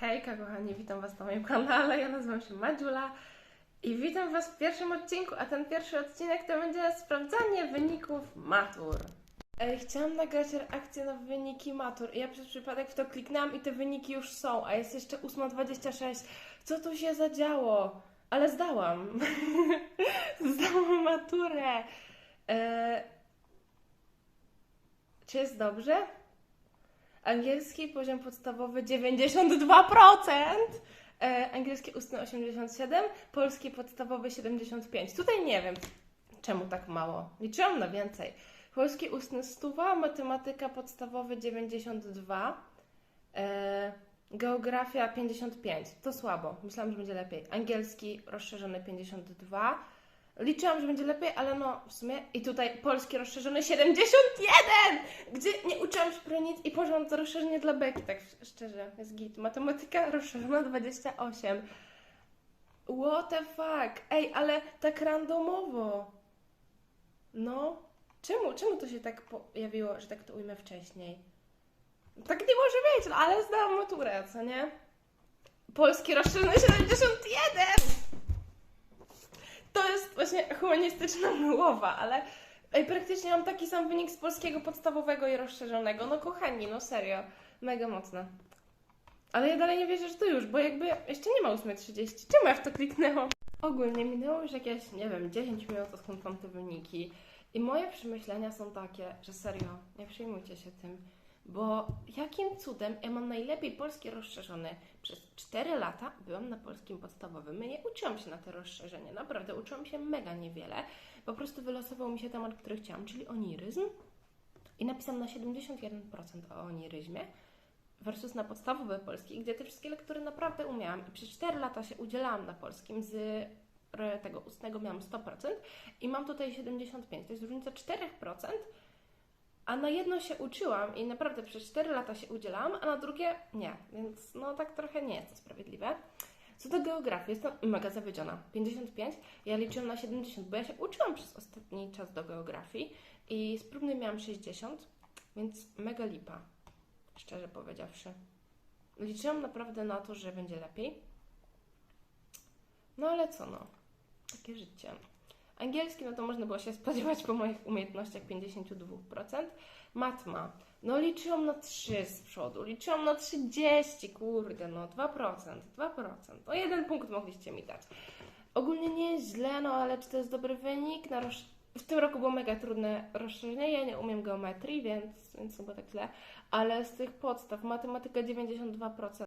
Hejka kochani, witam Was na moim kanale, ja nazywam się Madziula i witam Was w pierwszym odcinku, a ten pierwszy odcinek to będzie sprawdzanie wyników matur. Ej, chciałam nagrać reakcję na wyniki matur i ja przez przypadek w to kliknęłam i te wyniki już są, a jest jeszcze 8.26. Co tu się zadziało? Ale zdałam. zdałam maturę. E... Czy jest dobrze? Angielski poziom podstawowy 92%, e, angielski ustny 87%, polski podstawowy 75%. Tutaj nie wiem, czemu tak mało. Liczyłam na więcej. Polski ustny 100, matematyka podstawowy 92, e, geografia 55. To słabo. Myślałam, że będzie lepiej. Angielski rozszerzony 52. Liczyłam, że będzie lepiej, ale no w sumie i tutaj polski rozszerzony 71, gdzie nie prawie nic i to rozszerzenie dla beki, tak szczerze, jest git. Matematyka rozszerzona 28. What the fuck? Ej, ale tak randomowo. No, czemu, czemu to się tak pojawiło, że tak to ujmę wcześniej? Tak nie może być, no ale zdałam maturę, co nie? Polski rozszerzony 71! To jest właśnie humanistyczna myłowa, ale ej, praktycznie mam taki sam wynik z polskiego podstawowego i rozszerzonego. No kochani, no serio, mega mocne. Ale ja dalej nie wierzę, że to już, bo jakby jeszcze nie ma 8.30. Czemu ja w to kliknęłam? Ogólnie minęło już jakieś, nie wiem, 10 minut, odkąd mam te wyniki. I moje przemyślenia są takie, że serio, nie przejmujcie się tym, bo jakim cudem ja mam najlepiej polski rozszerzony? Przez 4 lata byłam na polskim podstawowym. Nie uczyłam się na te rozszerzenie, naprawdę uczyłam się mega niewiele. Po prostu wylosował mi się temat, który chciałam, czyli oniryzm. I napisałam na 71% o oniryzmie versus na podstawowy polski, gdzie te wszystkie lektury naprawdę umiałam. I przez 4 lata się udzielałam na polskim z e, tego ustnego miałam 100% i mam tutaj 75. To jest różnica 4%, a na jedno się uczyłam i naprawdę przez 4 lata się udzielałam, a na drugie nie. Więc no tak trochę nie jest to sprawiedliwe. Co do geografii, jestem mega zawiedziona. 55, ja liczyłam na 70, bo ja się uczyłam przez ostatni czas do geografii i z próbnej miałam 60, więc mega lipa, szczerze powiedziawszy. Liczyłam naprawdę na to, że będzie lepiej. No ale co no, takie życie. Angielski, no to można było się spodziewać po moich umiejętnościach 52%. Matma, no liczyłam na 3 z przodu, liczyłam na 30, kurde, no 2%, 2%. No jeden punkt mogliście mi dać. Ogólnie nie jest źle, no ale czy to jest dobry wynik? Na roz... W tym roku było mega trudne rozszerzenie, ja nie umiem geometrii, więc, więc chyba tak źle. Ale z tych podstaw, matematyka 92%,